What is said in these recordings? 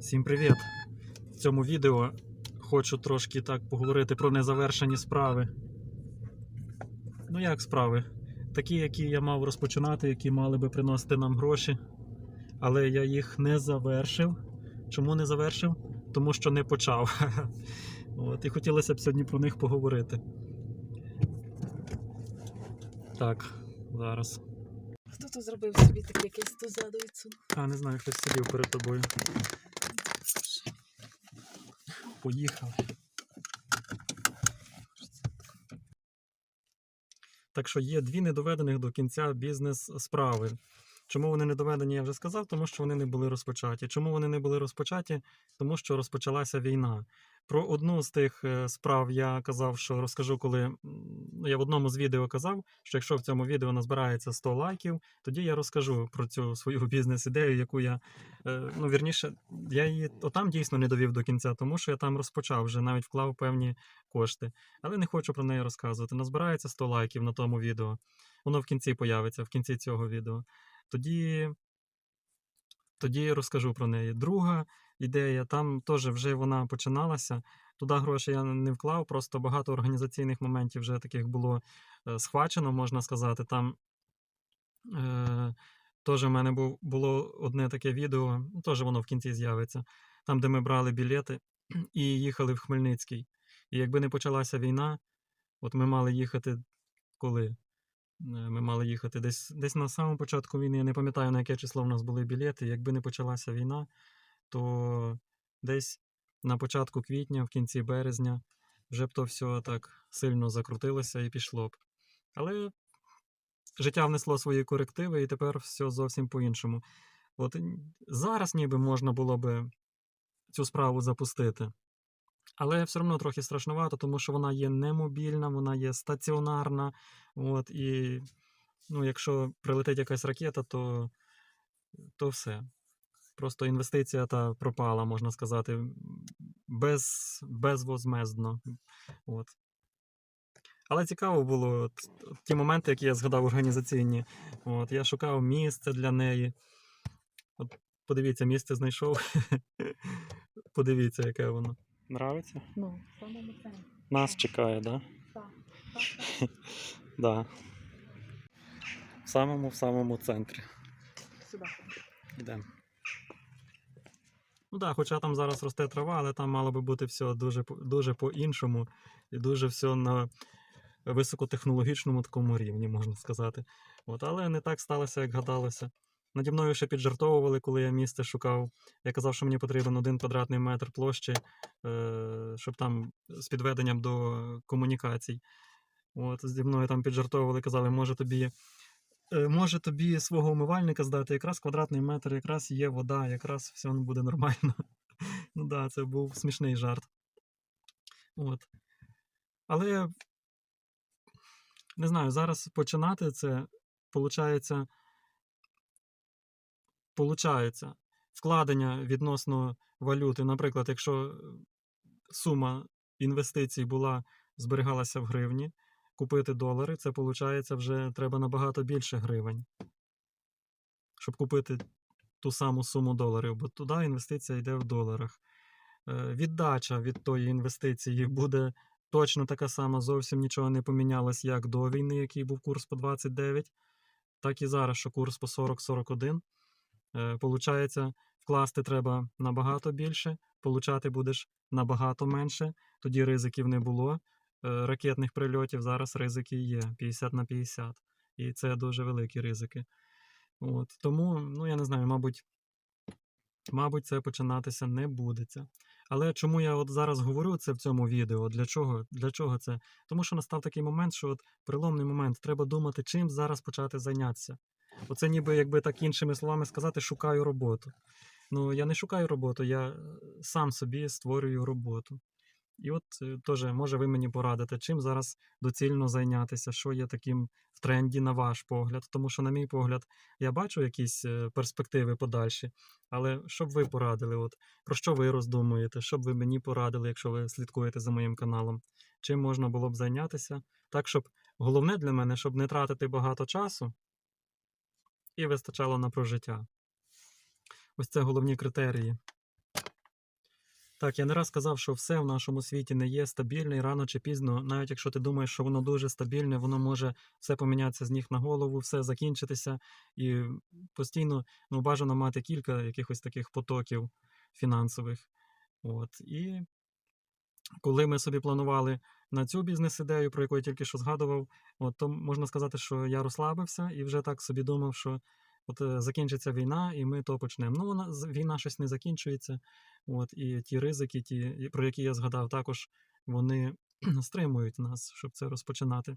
Всім привіт! В цьому відео хочу трошки так поговорити про незавершені справи. Ну як справи? Такі, які я мав розпочинати, які мали би приносити нам гроші. Але я їх не завершив. Чому не завершив? Тому що не почав. От, і хотілося б сьогодні про них поговорити. Так, зараз. Хто то зробив собі таке якесь тузадовицю? А, не знаю, хтось сидів перед тобою. Поїхали. Так що є дві недоведених до кінця бізнес-справи. Чому вони не доведені, я вже сказав, тому що вони не були розпочаті. Чому вони не були розпочаті? Тому що розпочалася війна. Про одну з тих е, справ я казав, що розкажу, коли ну, я в одному з відео казав, що якщо в цьому відео назбирається 100 лайків, тоді я розкажу про цю свою бізнес-ідею, яку я, е, ну вірніше, я її отам дійсно не довів до кінця, тому що я там розпочав вже, навіть вклав певні кошти. Але не хочу про неї розказувати. Назбирається 100 лайків на тому відео. Воно в кінці появиться, в кінці цього відео. Тоді, тоді розкажу про неї. Друга ідея, там теж вже вона починалася. Туди гроші я не вклав, просто багато організаційних моментів вже таких було е, схвачено, можна сказати. Там е, теж в мене був, було одне таке відео, ну, теж воно в кінці з'явиться, там, де ми брали білети і їхали в Хмельницький. І якби не почалася війна, от ми мали їхати коли? Е, Ми мали їхати десь, десь на самому початку війни, я не пам'ятаю, на яке число в нас були білети. Якби не почалася війна, то десь на початку квітня, в кінці березня, вже б то все так сильно закрутилося і пішло б. Але життя внесло свої корективи, і тепер все зовсім по-іншому. От зараз ніби можна було би цю справу запустити. Але все одно трохи страшнувато, тому що вона є немобільна, вона є стаціонарна. От, і ну, якщо прилетить якась ракета, то, то все. Просто інвестиція та пропала, можна сказати, без, безвозмездно. От. Але цікаво було от, ті моменти, які я згадав організаційні. От, я шукав місце для неї. От, подивіться, місце знайшов. Подивіться, яке воно. Нравиться? Ну, в самому центрі. Нас чекає, так? Так? Да. В самому в самому центрі. Сюди. Йдемо. Ну так, хоча там зараз росте трава, але там мало би бути все дуже, дуже по-іншому і дуже все на високотехнологічному такому рівні, можна сказати. От, але не так сталося, як гадалося. Наді мною ще піджартовували, коли я місце шукав. Я казав, що мені потрібен один квадратний метр площі, е, щоб там з підведенням до комунікацій. От, зі мною там піджартовували, казали, може тобі може тобі свого умивальника здати, якраз квадратний метр, якраз є вода, якраз все буде нормально. Ну да, це був смішний жарт. От. Але не знаю, зараз починати це, получається, получається вкладення відносно валюти. Наприклад, якщо е, сума інвестицій була, зберігалася в гривні, купити долари, це виходить вже треба набагато більше гривень, щоб купити ту саму суму доларів, бо туди інвестиція йде в доларах. Е, Віддача від тої інвестиції буде точно така сама, зовсім нічого не помінялось, як до війни, який був курс по 29, так і зараз, що курс по 40-41. Е, Получається, вкласти треба набагато більше, получати будеш набагато менше, тоді ризиків не було ракетних прильотів зараз ризики є 50 на 50. І це дуже великі ризики. От. Тому, ну я не знаю, мабуть, мабуть, це починатися не будеться. Але чому я от зараз говорю це в цьому відео? Для чого? Для чого це? Тому що настав такий момент, що от переломний момент, треба думати, чим зараз почати зайнятися. Оце ніби, якби так іншими словами сказати, шукаю роботу. Ну, я не шукаю роботу, я е, сам собі створюю роботу. І от е, теж, може, ви мені порадите, чим зараз доцільно зайнятися, що є таким в тренді на ваш погляд. Тому що, на мій погляд, я бачу якісь е, перспективи подальші, але що б ви порадили? От, про що ви роздумуєте? Що б ви мені порадили, якщо ви слідкуєте за моїм каналом? Чим можна було б зайнятися? Так, щоб головне для мене, щоб не тратити багато часу і вистачало на прожиття. Ось це головні критерії. Так, я не раз казав, що все в нашому світі не є стабільне, і рано чи пізно, навіть якщо ти думаєш, що воно дуже стабільне, воно може все помінятися з ніг на голову, все закінчитися, і постійно ну, бажано мати кілька якихось таких потоків фінансових. От. І коли ми собі планували на цю бізнес-ідею, про яку я тільки що згадував, от, то можна сказати, що я розслабився і вже так собі думав, що от е, закінчиться війна, і ми то почнемо. Ну, вона війна щось не закінчується. От, і ті ризики, ті, про які я згадав, також вони стримують нас, щоб це розпочинати.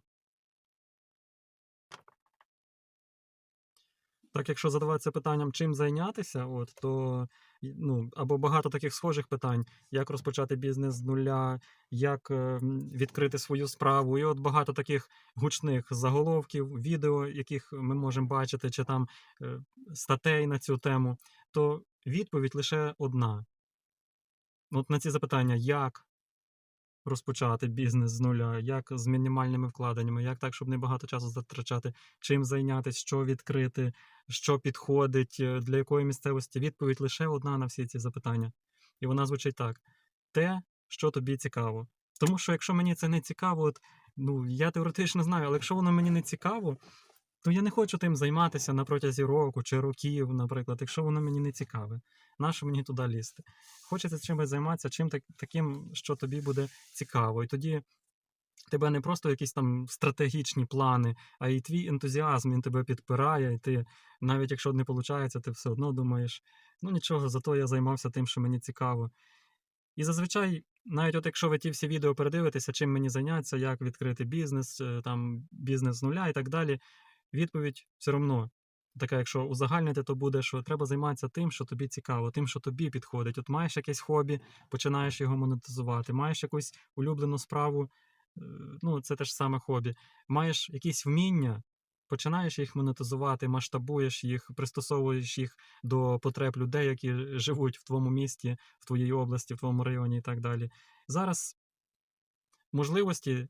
Так, якщо задаватися питанням, чим зайнятися, от, то ну, або багато таких схожих питань, як розпочати бізнес з нуля, як е, відкрити свою справу, і от багато таких гучних заголовків, відео, яких ми можемо бачити, чи там е, статей на цю тему, то відповідь лише одна. От на ці запитання, як розпочати бізнес з нуля, як з мінімальними вкладеннями, як так, щоб не багато часу затрачати, чим зайнятися, що відкрити, що підходить, е, для якої місцевості. Відповідь лише одна на всі ці запитання. І вона звучить так: те, що тобі цікаво. Тому що якщо мені це не цікаво, от, ну я теоретично знаю, але якщо воно мені не цікаво, то я не хочу тим займатися на протязі року чи років, наприклад, якщо воно мені не цікаве. Нащо мені туди лізти? Хочеться чимось займатися, чим так, таким, що тобі буде цікаво. І тоді тебе не просто якісь там стратегічні плани, а й твій ентузіазм він тебе підпирає, і ти, навіть якщо не виходить, ти все одно думаєш, ну нічого, зато я займався тим, що мені цікаво. І зазвичай, навіть от якщо ви ті всі відео передивитеся, чим мені зайнятися, як відкрити бізнес, е, там бізнес з нуля і так далі, відповідь все одно. Така, якщо узагальнити, то буде, що треба займатися тим, що тобі цікаво, тим, що тобі підходить. От маєш якесь хобі, починаєш його монетизувати, маєш якусь улюблену справу, е, ну це теж саме хобі. Маєш якісь вміння, починаєш їх монетизувати, масштабуєш їх, пристосовуєш їх до потреб людей, які живуть в твоєму місті, в твоїй області, в твоєму районі і так далі. Зараз можливості,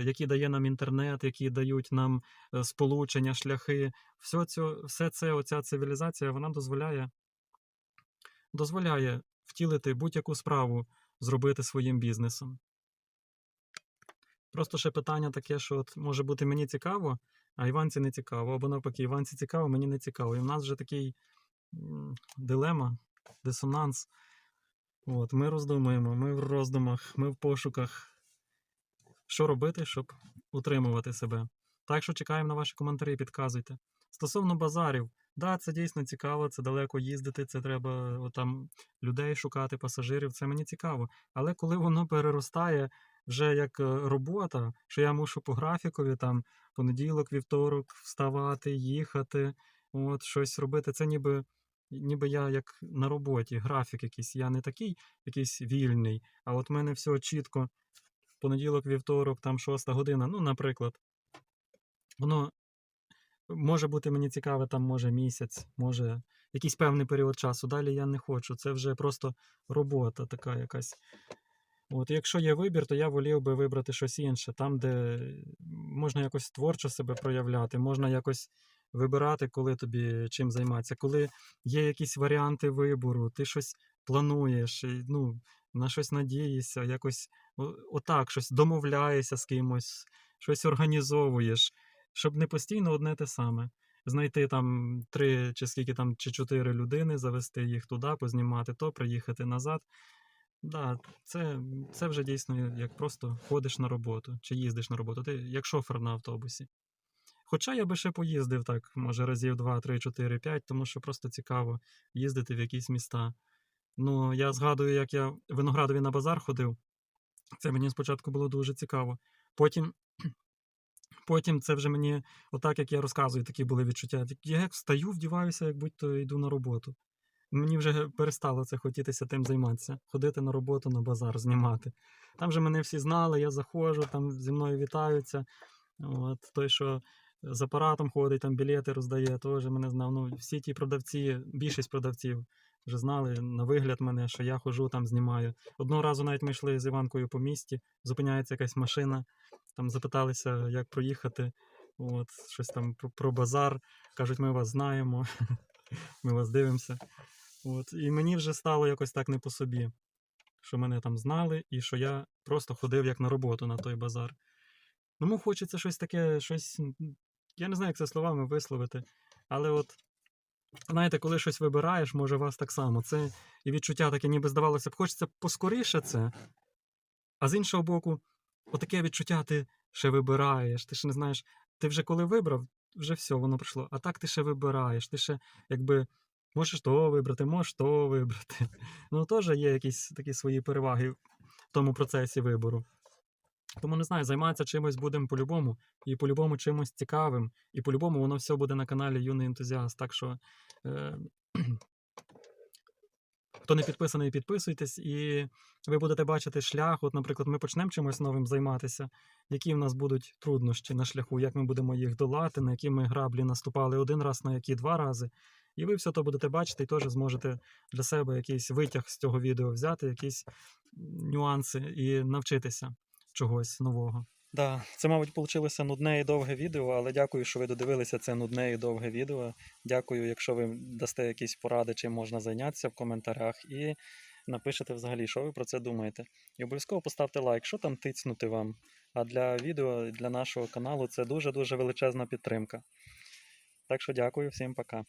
які дає нам інтернет, які дають нам е, сполучення, шляхи, все, це, все це, оця цивілізація, вона дозволяє, дозволяє втілити будь-яку справу, зробити своїм бізнесом. Просто ще питання таке, що от може бути мені цікаво, а Іванці не цікаво, або навпаки, Іванці цікаво, мені не цікаво. І в нас вже такий дилема, дисонанс. От, ми роздумуємо, ми в роздумах, ми в пошуках. Що робити, щоб утримувати себе? Так що чекаємо на ваші коментарі, підказуйте. Стосовно базарів, да, це дійсно цікаво, це далеко їздити, це треба там людей шукати, пасажирів, це мені цікаво. Але коли воно переростає вже як е, робота, що я мушу по графікові там понеділок, вівторок вставати, їхати, от щось робити, це ніби. Ніби я як на роботі, графік якийсь. Я не такий якийсь вільний, а от в мене все чітко. Понеділок, вівторок, там шоста година, ну, наприклад. Воно може бути мені цікаве, там може місяць, може якийсь певний період часу. Далі я не хочу. Це вже просто робота така якась. От, якщо є вибір, то я волів би вибрати щось інше, там, де можна якось творчо себе проявляти, можна якось вибирати, коли тобі чим займатися. Коли є якісь варіанти вибору, ти щось плануєш, і, ну, на щось надієшся, якось отак, щось домовляєшся з кимось, щось організовуєш, щоб не постійно одне те саме. Знайти там три чи скільки там, чи чотири людини, завести їх туди, познімати то, приїхати назад. Да, це, це вже дійсно як просто ходиш на роботу чи їздиш на роботу, ти як шофер на автобусі. Хоча я би ще поїздив так, може, разів 2, 3, 4, 5, тому що просто цікаво їздити в якісь міста. Ну, я згадую, як я Виноградові на базар ходив. Це мені спочатку було дуже цікаво. Потім, потім це вже мені, отак як я розказую, такі були відчуття. Я як встаю, вдіваюся, як будь-то йду на роботу. Мені вже перестало це хотітися тим займатися, ходити на роботу на базар, знімати. Там же мене всі знали, я заходжу, там зі мною вітаються. От, той, що з апаратом ходить, там білети роздає, теж мене знав. Ну, всі ті продавці, більшість продавців вже знали на вигляд мене, що я хожу там, знімаю. Одного разу навіть ми йшли з Іванкою по місті, зупиняється якась машина, там запиталися, як проїхати. От, щось там про, про базар. Кажуть, ми вас знаємо, ми вас дивимося. От, і мені вже стало якось так не по собі. що мене там знали, і що я просто ходив як на роботу на той базар. Тому хочеться щось таке, щось. Я не знаю, як це словами висловити. Але от, знаєте, коли щось вибираєш, може, вас так само. Це і відчуття таке, ніби здавалося б, хочеться поскоріше це. А з іншого боку, отаке відчуття ти ще вибираєш, ти ще не знаєш, ти вже коли вибрав, вже все, воно пройшло. А так ти ще вибираєш, ти ще якби можеш то вибрати, можеш то вибрати. Ну, теж є якісь такі свої переваги в тому процесі вибору. Тому не знаю, займатися чимось будемо по-любому, і по-любому чимось цікавим, і по-любому воно все буде на каналі Юний ентузіаст. Так що, е, хто не підписаний, підписуйтесь, і ви будете бачити шлях. От, наприклад, ми почнемо чимось новим займатися, які в нас будуть труднощі на шляху, як ми будемо їх долати, на які ми граблі наступали один раз, на які два рази. І ви все то будете бачити і теж зможете для себе якийсь витяг з цього відео взяти, якісь нюанси і навчитися чогось нового. Да, це, мабуть, вийшло нудне і довге відео, але дякую, що ви додивилися це нудне і довге відео. Дякую, якщо ви дасте якісь поради, чим можна зайнятися в коментарях, і напишете взагалі, що ви про це думаєте. І обов'язково поставте лайк, що там тицнути вам. А для відео, для нашого каналу це дуже-дуже величезна підтримка. Так що дякую, всім пока.